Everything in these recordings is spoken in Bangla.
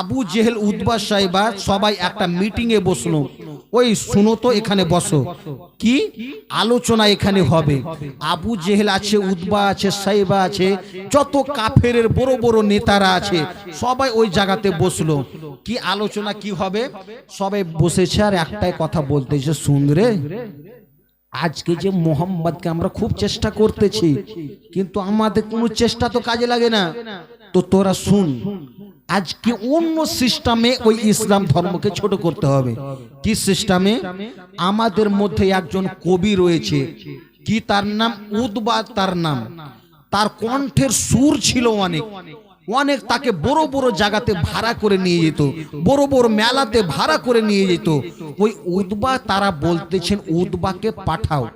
আবু জেহেল উদ্বা সাহেবা সবাই একটা মিটিং এ বসল। ওই শুনো তো এখানে বসো। কি? আলোচনা এখানে হবে। আবু জেহেল আছে উদ্বা আছে সাইবা আছে, যত কাফের বড় বড় নেতারা আছে, সবাই ওই জায়গাতে বসল। কি আলোচনা কি হবে? সবাই বসেছে আর একটাই কথা বলতেছে, শুন রে আজকে যে মোহাম্মদকে আমরা খুব চেষ্টা করতেছি, কিন্তু আমাদের কোনো চেষ্টা তো কাজে লাগে না। তো তোরা শুন, আজকে অন্য সিস্টেমে ওই ইসলাম ধর্মকে ছোট করতে হবে। কি সিস্টেমে? আমাদের মধ্যে একজন কবি রয়েছে, কি তার নাম? উদ্বা তার নাম। তার কণ্ঠের সুর ছিল অনেক। অনেক তাকে বড় বড় জায়গাতে ভাড়া করে নিয়ে যেত, বড় বড় মেলাতে ভাড়া করে নিয়ে যেত। ওই উদ্বা তারা বলতেছেন উদ্বাকে পাঠাও।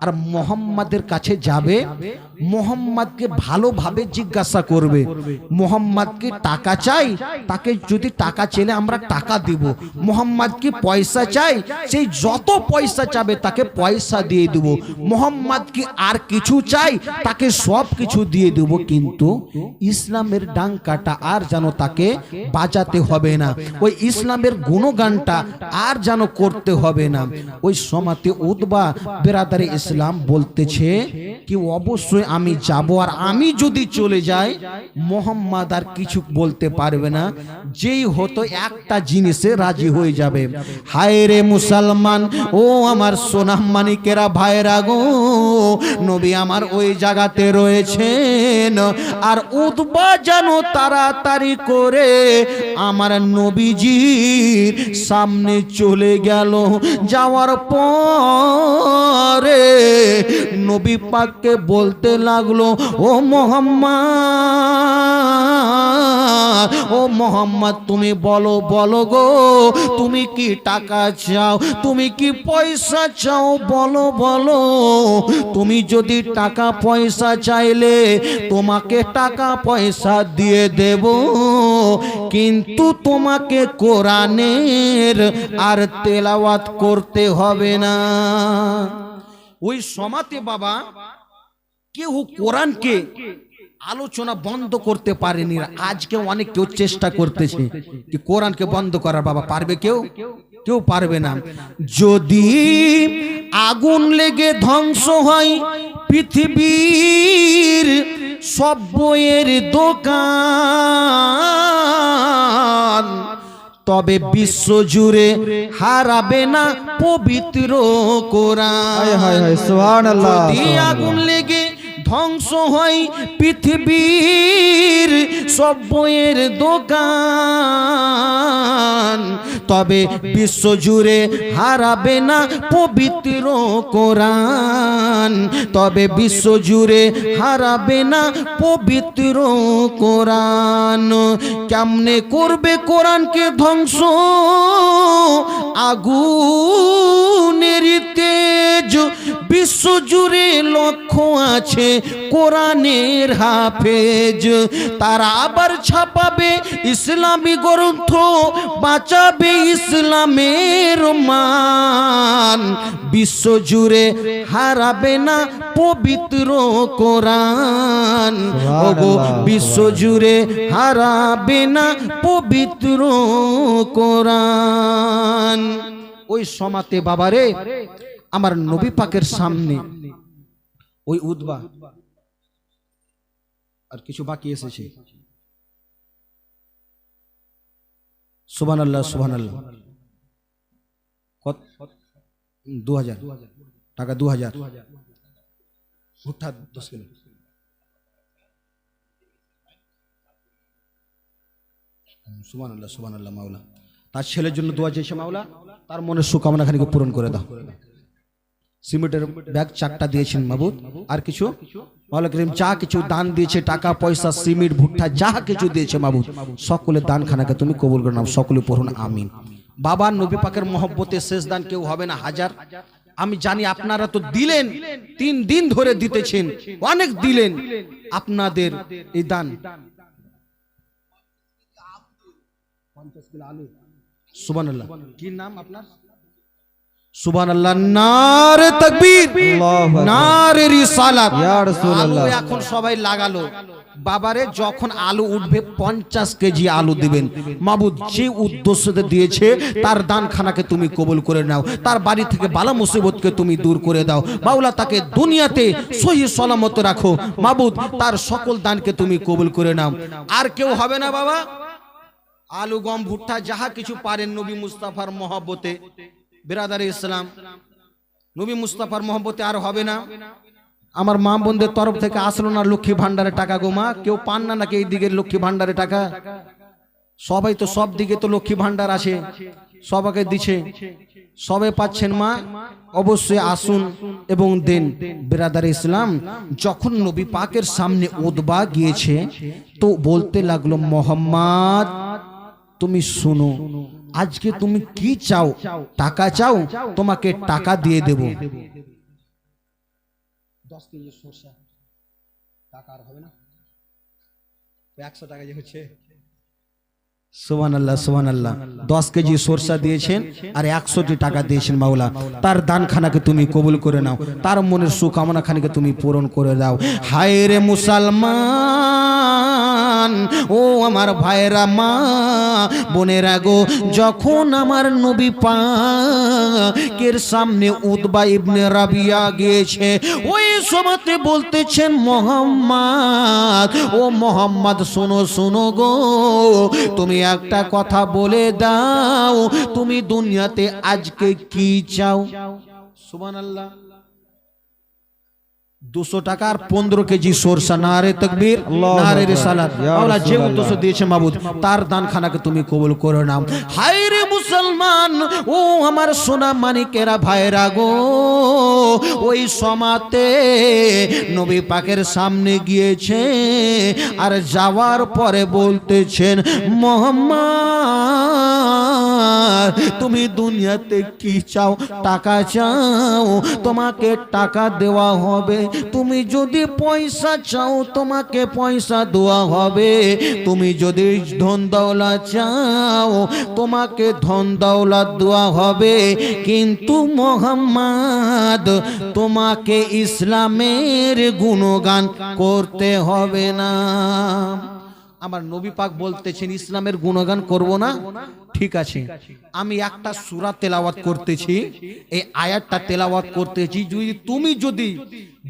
আর মোহাম্মদের কাছে যাবে মোহাম্মদকে ভালোভাবে জিজ্ঞাসা করবে। মোহাম্মদকে টাকা চাই, তাকে যদি টাকা চেলে আমরা টাকা দিব। মোহাম্মদকে পয়সা চাই, সেই যত পয়সা চাবে তাকে পয়সা দিয়ে দেব। মোহাম্মদকে আর কিছু চাই, তাকে সব কিছু দিয়ে দেব। কিন্তু ইসলামের ডাঙ্কাটা আর যেন তাকে বাজাতে হবে না। ওই ইসলামের গুণগানটা আর যেন করতে হবে না। ওই সমাতে উদ্বা বেরাদারে ইসলাম বলতেছে কি অবশ্যই আমি যাব আর আমি যদি চলে যাই, মোহাম্মদ আর কিছু বলতে পারবে না। যেই হতো একটা জিনিসে রাজি হয়ে যাবে। হায় রে মুসলমান, ও আমার সোনাম মানিকেরা ভাইরা গো, নবী আমার ওই জায়গাতে রয়েছেন। আর উদ্বা যেন তাড়াতাড়ি করে আমার নবীজির সামনে চলে গেল। যাওয়ার পরে নবী পাককে বলতে লাগল, ও মোহাম্মদ ও মোহাম্মদ, তুমি বলো বলো গো, তুমি কি টাকা চাও, তুমি কি পয়সা চাও, বলো বলো। তুমি যদি টাকা পয়সা চাইলে তোমাকে টাকা পয়সা দিয়ে দেব, কিন্তু তোমাকে কোরআনের আর তেলাওয়াত করতে হবে না। ওই সমাতে বাবা কেউ কোরআনকে আলোচনা বন্ধ করতে পারেনি। আজকে অনেক কেউ চেষ্টা করতেছে কি কোরআনকে বন্ধ করার বাবা পারবে কেউ? কেউ পারবে না। যদি আগুন লেগে ধ্বংস হয় পৃথিবীর সব বইয়ের দোকান তবে বিশ্ব জুড়ে হারাবে না পবিত্র কোরআন। আগুন লেগে ধ্বংস হয় পৃথিবীর সব বইয়ের দোকান। তবে বিশ্ব জুড়ে হারাবে না পবিত্র কোরআন। তবে বিশ্ব জুড়ে হারাবে না পবিত্র কোরআন। কেমনে করবে কোরআনকে ধ্বংস? আগুনের তেজ। বিশ্ব জুড়ে লক্ষ্য আছে কোরআনের হাফেজ। তারা আবার ছাপাবে ইসলামী গ্রন্থ বাঁচাবে ইসলামের মান। বিশ্ব জুড়ে হারাবে না পবিত্র কোরআন। ওগো বিশ্ব জুড়ে হারাবে না পবিত্র কোরআন। ওই সমাতে বাবারে আমার নবী পাকের সামনে ওই উদ্বা আর কিছু বাকি এসেছে সুবান আল্লাহ সুবান আল্লাহ কত? দু হাজার টাকা দু হাজার ভুট্টা দশ কিলো। সুবান আল্লাহ সুবান আল্লাহ মাওলা। তার ছেলের জন্য দোয়া চেয়েছে মাওলা। তার মনের সুকামনা খানিকে পূরণ করে দাও। সিমেন্টের ব্যাগ চারটা দিয়েছেন মাবুদ। আর কিছু? যা কিছু দান দিয়েছে, টাকা, পয়সা সিমেন্ট ভুট্টা, যা কিছু দিয়েছে মাবুদ, সকলের দান খানাকে তুমি কবুল করে নাও, সকলে পড়ুন, আমিন। বাবা, নবী পাকের মহব্বতে শেষ দান কেউ হবে না, হাজার। আমি জানি আপনারা তো দিলেন, তিন দিন ধরে দিতেছেন, অনেক দিলেন। আপনাদের এই দান। সুবান কি নাম আপনার? সুবহানাল্লাহ নারে তাকবীর নারে রিসালাত। ইয়া রাসূলুল্লাহ। এখন সবাই লাগালো। বাবারে যখন আলু উঠবে পঞ্চাশ কেজি আলু দিবেন। মাবুদ যে উদ্দেশ্যতে দিয়েছে তার দানখানাকে তুমি কবুল করে নাও। তার বাড়ি থেকে বালা মুসিবতকে তুমি দূর করে দাও। বাউলা তাকে দুনিয়াতে সহি সলামত রাখো। মাবুদ তার সকল দানকে তুমি কবুল করে নাও। আর কেউ হবে না বাবা? আলু গম ভুট্টা যাহা কিছু পারেন নবী মুস্তাফার মহব্বতে। বিরাদার ইসলাম, নবী মুস্তাফার মহব্বতে আর হবে না। আমার মা বোনদের তরফ থেকে আসলো না লক্ষ্মী ভান্ডারে টাকা গোমা কেউ পান না নাকি এই দিকে লক্ষ্মী ভান্ডারে টাকা? সবাই তো সব দিকে তো লক্ষ্মী ভান্ডার আছে সবাকে দিছে। সবে পাচ্ছেন মা, অবশ্যই আসুন এবং দেন। বেরাদার ইসলাম, যখন নবী পাকের সামনে উদবা গিয়েছে, তো বলতে লাগল, মোহাম্মদ, তুমি শুনো। আজকে তুমি কি চাও? টাকা চাও? তোমাকে টাকা দিয়ে দেব। দশ কেজি সরষা। টাকা আর হবে না। একশো টাকা যে হচ্ছে। সোহান আল্লাহ সোহান আল্লাহ দশ কেজি সরষা দিয়েছেন আর একশোটি টাকা দিয়েছেন মাওলা। তার দানখানাকে তুমি কবুল করে নাও। তার মনের সুকামনা খানিকে তুমি পূরণ করে দাও। হায় রে মুসলমান! ও আমার ভাইরা মা, বোনেরা গো, যখন আমার নবী পাকের সামনে উদবা ইবনে রাবিয়া গিয়েছে, ওই সময়তে বলতেছেন, মোহাম্মদ, ও মোহাম্মদ, শোনো শোনো গো, তুমি একটা কথা বলে দাও, তুমি দুনিয়াতে আজকে কি চাও? সুবহানাল্লাহ। দুশো টাকার পনেরো কেজি সরষা নারে তকবীর নারে। রিসালাত আল্লাহ যে। উদ্দেশ্য দিয়েছে মাবুদ তার দান খানাকে তুমি কবুল করে নাও হায় রে মুসলমান ও আমার সোনা মানিকেরা ভাইরা গো ওই সমাতে নবী পাকের সামনে গিয়েছে আর যাওয়ার পরে বলতেছেন মোহাম্মদ তুমি দুনিয়াতে কি চাও? টাকা চাও? তোমাকে টাকা দেওয়া হবে। তুমি যদি পয়সা চাও, তোমাকে পয়সা দেওয়া হবে। তুমি যদি ধন দৌলা চাও, তোমাকে ধন দৌলত দেওয়া হবে। কিন্তু মোহাম্মদ, তোমাকে ইসলামের গুণগান করতে হবে না। আমার নবী পাক বলতেছেন ইসলামের গুণগান করব না? ঠিক আছে। আমি একটা সুরা তেলাওয়াত করতেছি এই আয়াতটা তেলাওয়াত করতেছি যদি তুমি যদি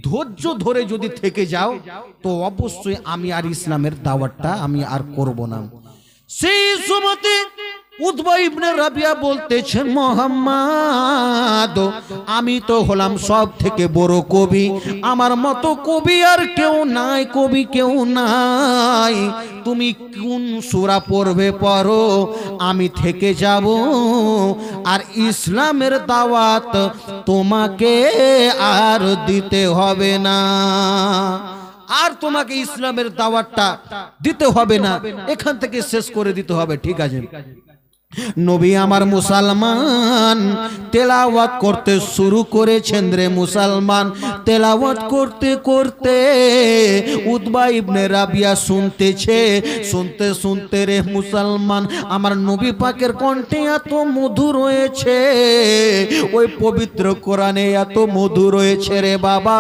ধৈর্য ধরে যদি থেকে যাও তো অবশ্যই আমি আর ইসলামের দাওয়াতটা আমি আর করব না। সেই সময়তে উদ্বা ইবনে রাবিয়া বলতেছেন, মোহাম্মদ, আমি তো হলাম সব থেকে বড় কবি। আমার মতো কবি আর কেউ নাই, কবি কেউ নাই। তুমি কোন সূরা পড়বে পড়ো, আমি থেকে যাব। আর ইসলামের দাওয়াত তোমাকে আর দিতে হবে না। আর তোমাকে ইসলামের দাওয়াতটা দিতে হবে না। এখান থেকে শেষ করে দিতে হবে, ঠিক আছে? নবী আমার মুসলমান তেলাওয়াত করতে শুরু করেছেন রে মুসলমান। তেলাওয়াত করতে করতে উদবা ইবনে রাবিয়া শুনতেছে। শুনতে শুনতে রে মুসলমান, আমার নবী পাকের কণ্ঠে এত মধু রয়েছে। ওই পবিত্র কোরআনে এত মধু রয়েছে রে বাবা।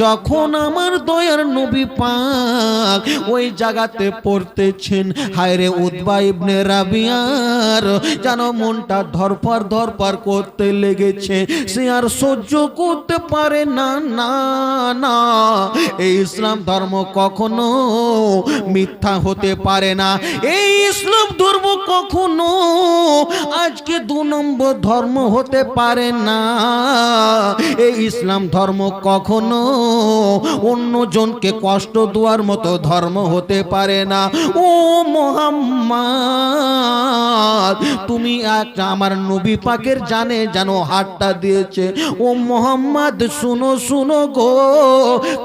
যখন আমার দয়ার নবী পাক ওই জায়গাতে পড়তেছেন হায় রে উদবা ইবনে রাবিয়ার যেন মনটা ধরপর ধরপর করতে লেগেছে। সে আর সহ্য করতে পারে না না না। এই ইসলাম ধর্ম কখনো মিথ্যা হতে পারে না। এই ইসলাম ধর্ম কখনো আজকে দু নম্বর ধর্ম হতে পারে না। এই ইসলাম ধর্ম কখনো অন্যজনকে কষ্ট দেওয়ার মতো ধর্ম হতে পারে না। ও মোহাম্মদ, তুমি একটা আমার নবী পাকের জানে যেন হাতটা দিয়েছে। ও মোহাম্মদ, শুনো শুনো গো,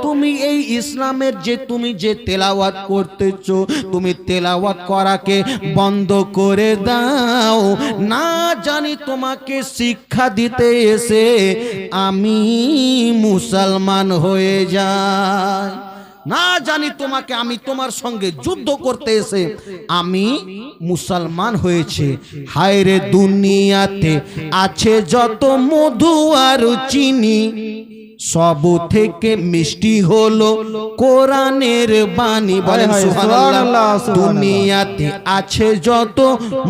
তুমি এই ইসলামের যে তুমি যে তেলাওয়াত করতেছ, তুমি তেলাওয়াত করাকে বন্ধ করে দাও। না জানি তোমাকে শিক্ষা দিতে এসে আমি মুসলমান হয়ে যাই। না জানি তোমাকে আমি তোমার সঙ্গে যুদ্ধ করতে এসে আমি মুসলমান হয়েছে। হায় রে দুনিয়াতে আছে যত মধু আর চিনি। সব থেকে মিষ্টি হলো কোরআনের বাণী। বলেন সুবহানাল্লাহ। দুনিয়াতে আছে যত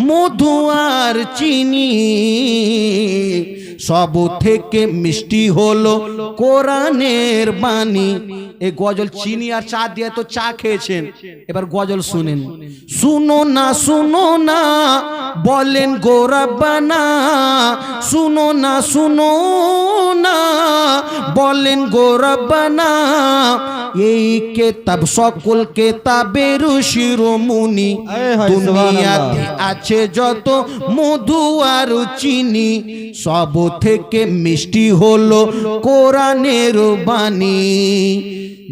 মধু আর চিনি। সব থেকে মিষ্টি হলো কোরআনের বাণী। এই গজল চিনি আর চা দিয়ে তো চা খেয়েছেন। এবার গজল শুনেন। শুনো না শুনো না বলেন গোরাবানা শুনো না শুনো না বলেন গোরাবানা এই কেতাব সকল কেতাবের শিরোমণি। দুনিয়াতে আছে যত মধু আর চিনি। সব থেকে মিষ্টি হলো কোরআনের বাণী।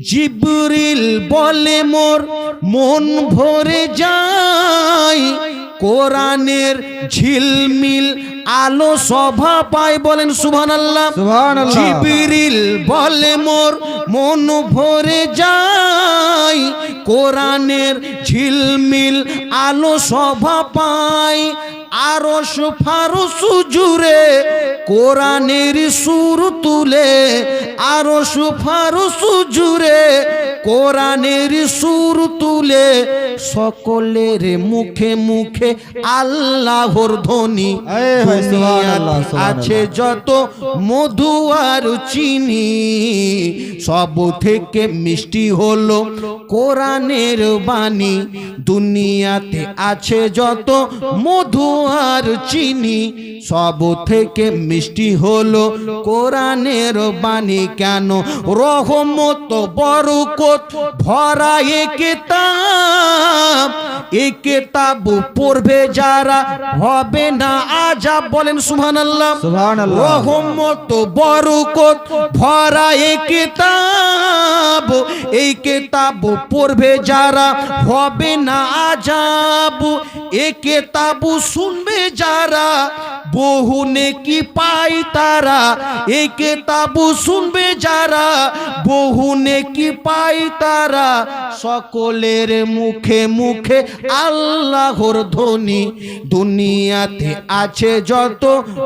জিবরিল বলে মোর মন ভরে যায় কোরআনের ঝিলমিল আলো সভা পায় বলেন সুবহানাল্লাহ। সুবহানাল্লাহ। জিবরিল বলে মোর মন ভরে যায়। কোরআনের ঝিলমিল আলো সভা পায়। আরশ ফারস জুড়ে কোরআনের সুর তুলে। আরশ ফারস জুড়ে কোরআনের সুর তুলে সকলের মুখে মুখে আল্লাহর ধ্বনি আছে যত মধু আর চিনি সব থেকে মিষ্টি হলো কোরআনের বাণী। দুনিয়াতে আছে যত মধু আর চিনি সব থেকে মিষ্টি হলো কোরআনের বাণী। কেন রহমত বরকত ভরা এ কেতাব এ কেতাব পড়বে যারা হবে না আজাব। বলেন সুবহানাল্লাহ। সুবহানাল্লাহ। রহমত বরকত ভরা এ কেতাব এই কেতাব পড়বে যারা হবে না আজাব। এ কেতাব শুনবে যারা বহু নেকি পাই তারা, এ কেতাব শুনবে যারা? বহু নেকি পাই তারা, সকলের মুখে মুখে আল্লাহর ধ্বনি। দুনিয়াতে আছে যত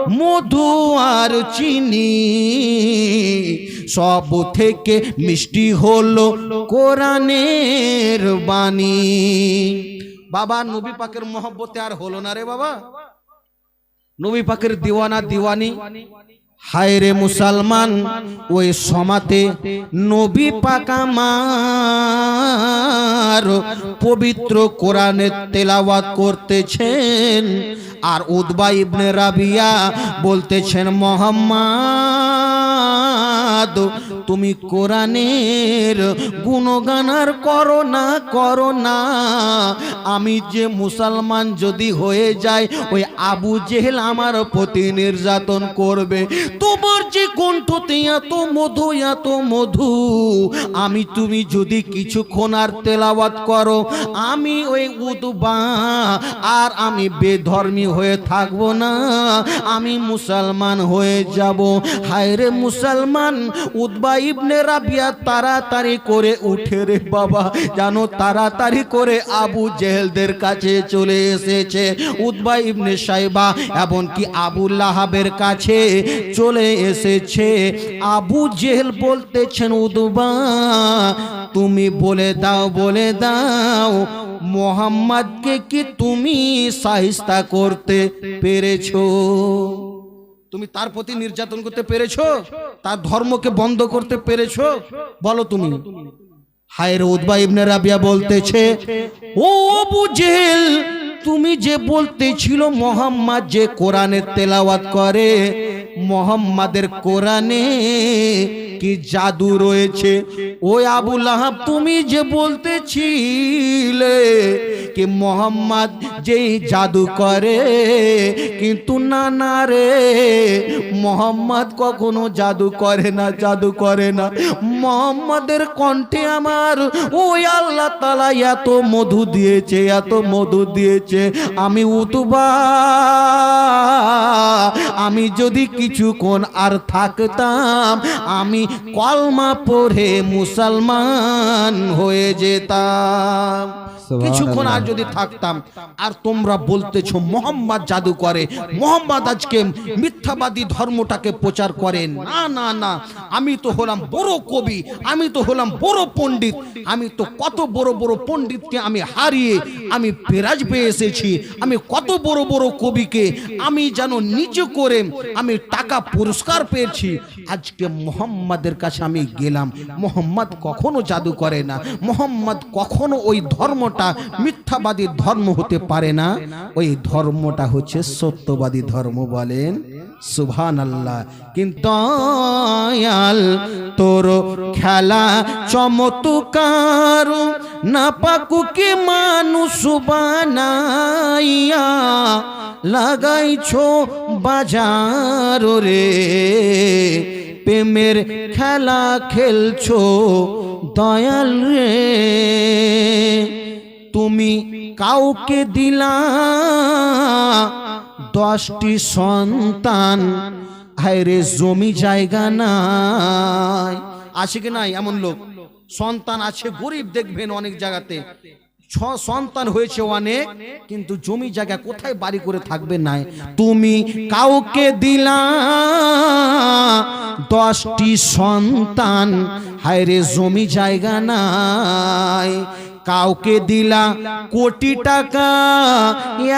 মধু আর চিনি। সব থেকে মিষ্টি হলো কোরআনের বাণী। বাবা, নবী পাকের মহব্বতে আর হলো না রে বাবা। নবী পাকের দিওয়ানা দিওয়ানি। হায় রে মুসলমান ওই সমাতে নবী পাকামার পবিত্র কোরআনের তেলাওয়াত করতেছেন। আর উদবা ইবনে রাবিয়া বলতেছেন মোহাম্মদ তুমি কোরআনের গুণগান আর করো না করো না। আমি যে মুসলমান যদি হয়ে যায় ওই আবু জেহেল আমার প্রতি নির্যাতন করবে। তোমার যে কণ্ঠতে এত মধু এত মধু। আমি তুমি যদি কিছুক্ষণ আর তেলাওয়াত করো, আমি ওই উদবা আর আমি বেধর্মী হয়ে থাকব না। আমি মুসলমান হয়ে যাব। হায় রে মুসলমান উদবা ইবনে রাবিয়া তাড়াতাড়ি করে উঠে রে বাবা। জানো, তাড়াতাড়ি করে আবু জেহেলদের কাছে চলে এসেছে উদবা ইবনে সাইবা এমনকি আবু লাহাবের কাছে চলে এসেছে। আবু জেহেল বলতেছেন, উদবা, তুমি বলে দাও বলে দাও, মোহাম্মদকে কি তুমি সাহিস্তা করতে পেরেছ? তুমি তার প্রতি নির্যাতন করতে পেরেছ? তার ধর্মকে বন্ধ করতে পেরেছ? বলো তুমি। হায়ের উদ্বা ইবনে রাবিয়া বলতেছে, ও জেহেল, তুমি যে বলতেছিল মোহাম্মদ যে কোরআনের তেলাওয়াত করে মোহাম্মদের কোরআনে কি জাদু রয়েছে? ও আবু লাহাব তুমি যে বলতেছিলে কি মোহাম্মদ যেই জাদু করে, কিন্তু না না রে, মোহাম্মদ কখনো জাদু করে না, জাদু করে না। মোহাম্মদের কণ্ঠে আমার ওই আল্লাহ তালা এত মধু দিয়েছে, এত মধু দিয়েছে। আমি উতুবা, আমি যদি কিছুক্ষণ আর থাকতাম আমি কলমা পড়ে মুসলমান হয়ে যেতাম। কিছুক্ষণ আর যদি থাকতাম, আর তোমরা বলতেছো, মোহাম্মদ জাদু করে মোহাম্মদ আজকে মিথ্যাবাদী ধর্মটাকে প্রচার করে। না না না, আমি তো হলাম বড় কবি, আমি তো হলাম বড় পণ্ডিত, আমি তো কত বড় বড় পণ্ডিতকে আমি হারিয়ে আমি পেরাজ পেয়ে এসেছি, আমি কত বড় বড় কবিকে আমি যেন নিচে করে আমি টাকা পুরস্কার পেয়েছি। আজকে মোহাম্মদের কাছে আমি গেলাম, মোহাম্মদ কখনো জাদু করে না, মোহাম্মদ কখনো ওই ধর্মটা মিথ্যাবাদী ধর্ম হতে পারে না। ওই ধর্মটা হচ্ছে সত্যবাদী ধর্ম বলেন। সুভান আল্লাহ কিন্তু তোর খেলা চমৎকার না পাকুকে মানুষ বানাইয়া লাগাইছো বাজার রে। প্রেমের খেলা খেলছো দয়াল রে। তুমি কাউকে দিলা দশটি সন্তান। হায়রে, জমি জায়গা নাই। আছে কি নাই? এমন লোক। সন্তান আছে, গরিব দেখবেন অনেক জায়গাতে। ছ সন্তান হয়েছে অনেক, কিন্তু জমি জায়গা কোথায় বাড়ি করে থাকবে নাই। তুমি কাউকে দিলা দশটি সন্তান। হায়রে, জমি জায়গা নাই। কাউকে দিলা কোটি টাকা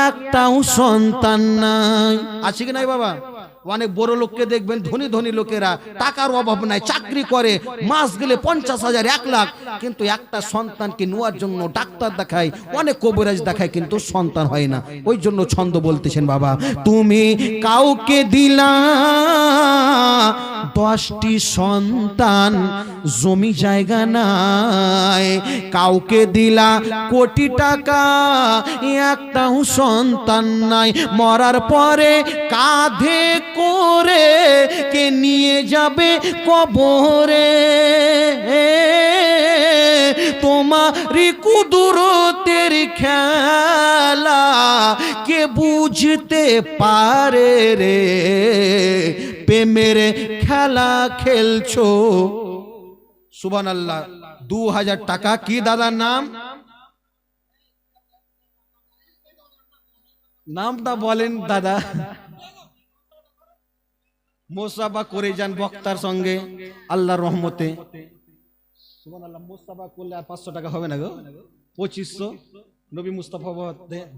একটাও সন্তান নাই। আছে কি নাই বাবা? অনেক বড় লোককে দেখবেন, ধনী ধনী লোকেরা, টাকার অভাব নাই, চাকরি করে, মাস গেলে পঞ্চাশ হাজার, এক লাখ। কিন্তু একটা সন্তানকে নেওয়ার জন্য ডাক্তার দেখায়, অনেক কবিরাজ দেখায়, কিন্তু সন্তান হয় না। ওই জন্য ছন্দ বলতেছেন, বাবা, তুমি কাউকে দিলা, দশটি সন্তান, জমি জায়গা নাই। কাউকে দিলা কোটি টাকা, একটাও সন্তান নাই। মরার পরে কাঁধে করে কে নিয়ে যাবে কবরে? তোমারি কুদরতের খেলা কে বুঝতে পারে রে? প্রেমের খেলা খেলছো। সুবান আল্লাহ দু হাজার টাকা কি দাদার নাম? নামটা বলেন দাদা। মোসাবা করে যান বক্তার সঙ্গে, আল্লাহর রহমতে। আল্লাহ মোসাবা করলে আর পাঁচশো টাকা হবে না গো? পঁচিশশো। নবী মুস্তাফা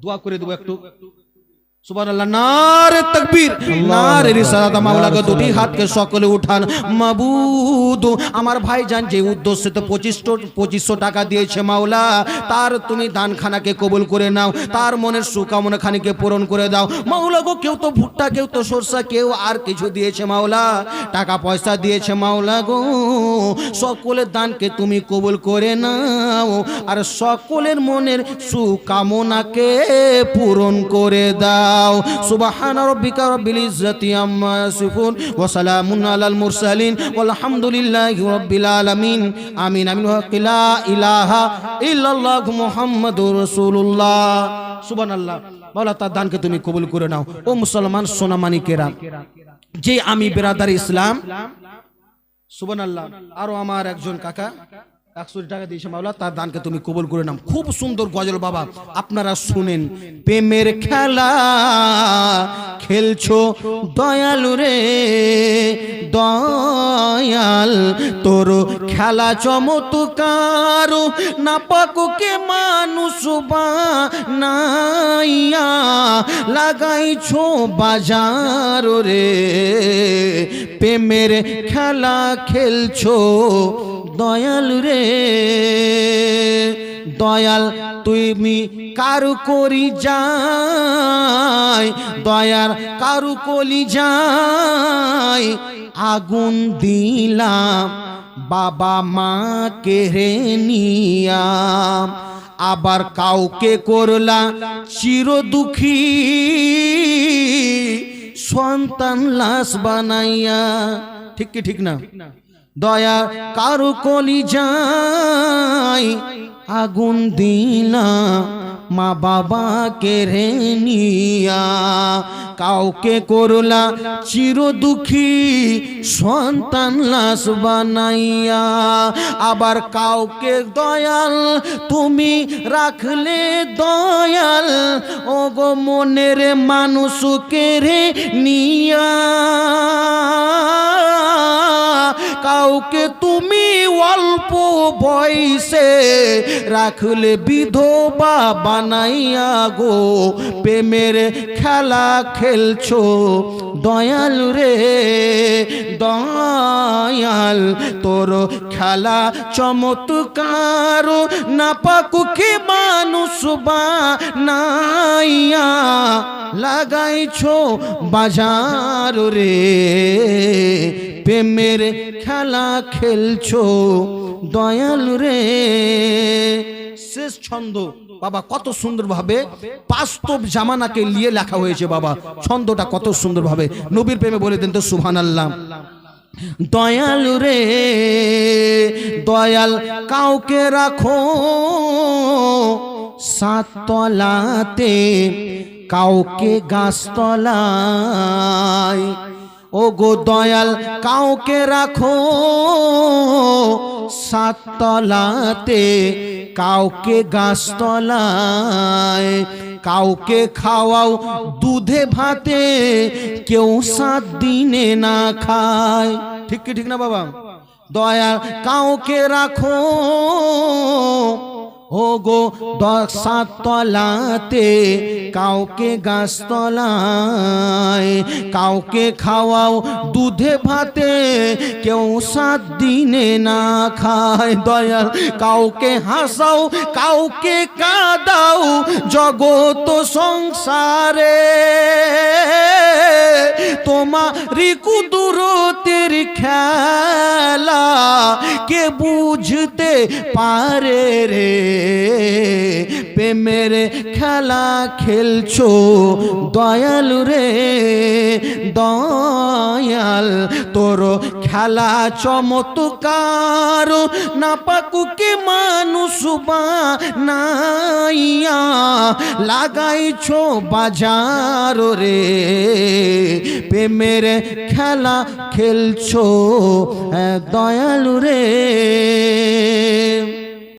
দোয়া করে দেবো একটু। দুটি হাতকে সকলে উঠান। মাবুদ আমার ভাইজান যে উদ্দেশ্যে তো পঁচিশশো পঁচিশশো টাকা দিয়েছে মাওলা তার তুমি দানখানাকে কবুল করে নাও তার মনের সুকামনা খানিকে পূরণ করে দাও। মাওলা গো কেউ তো ভুট্টা কেউ তো সরষা কেউ আর কিছু দিয়েছে মাওলা টাকা পয়সা দিয়েছে মাওলা গো। সকলের দানকে তুমি কবুল করে নাও আর সকলের মনের সুকামনাকে পূরণ করে দাও। সুবহান রাব্বিকা রাব্বিল ইজ্জাতি আম্মা ইয়াসিফুন ওয়া সালামুন আলাল মুরসালিন ওয়ালহামদুলিল্লাহি রাব্বিল আলামিন। আমিন আমিন লা ইলাহা ইল্লাল্লাহু মুহাম্মাদুর রাসূলুল্লাহ। সুবহানাল্লাহ। মাওলা, তার দানকে তুমি কবুল করে নাও। ও মুসলমান সোনামানিকেরা যে আমি বেরাদার ইসলাম, সুবহানাল্লাহ। আরও আমার একজন কাকা। একশো টাকা দিয়েছে মাওলা, তার দানকে তুমি কবুল করে নাও। খুব সুন্দর গজল বাবা, আপনারা শুনেন। প্রেমের খেলা, খেলছো দয়ালু রে, দয়াল, তোর খেলা চমৎকার না পাকুকে মানুষ বানাইয়া লাগাইছো বাজার রে। প্রেমের খেলা, খেলছো দয়াল রে। দয়াল তুমি কারু করি যাই। দয়ার কারু কলি যাই। আগুন দিলাম, বাবা মাকে রে নিয়াম আবার কাউকে করলা চির দুঃখী। সন্তান লাশ বানাইয়া, ঠিক কি, ঠিক না? দয়া কারু কলি যাই, আগুন দিলা মা বাবাকে রে নিয়া। কাউকে করলা চির দুঃখী সন্তান লাশ বানাইয়া। আবার কাউকে দয়াল তুমি রাখলে দয়াল ও গো মনের মানুষকে রে নিয়া। কাউকে তুমি অল্প বয়সে রাখলে বিধবা বানাইয়া গো। প্রেমের খেলা খেলছো, দয়াল রে, দয়াল। তোর খেলা চমৎকার না পাকুকে মানুষ বানাইয়া লাগাইছো বাজার রে। প্রেমের খেলা খেলছো দয়াল রে শেষ ছন্দ বাবা কত সুন্দরভাবে বাস্তব জামানাকে নিয়ে লেখা হয়েছে বাবা। ছন্দটা কত সুন্দরভাবে। নবীর প্রেমে বলে দেন তো সুবহান আল্লাহ দয়াল রে, দয়াল কাউকে রাখো। সাততলাতে কাউকে গাছতলায়। ও গো দয়াল, কাউকে রাখো সাততলাতে, কাউকে গাছতলায়, কাউকে খাওয়াও দুধে ভাতে, কেউ সাত দিনে না খায়। ঠিক কি ঠিক না বাবা? দয়াল, কাউকে রাখো ও গো দশাত তলাতে কাউকে গাছতলায়, কাউকে খাওয়াও দুধে ভাতে, কেউ সাত দিনে না খায়। দয়াল, কাউকে হাসাও, কাউকে কাদাও জগত সংসারে। তোমারি কুদরতের খেলা কে বুঝতে পারে রে? প্রেমের খেলা খেলছো দয়াল রে, দয়াল। তোর খেলা চমৎকার না পাকুকে মানুষ নাইয়া লাগাইছো বাজার রে। প্রেমের খেলা খেলছো হ্যাঁ, দয়ালু রে।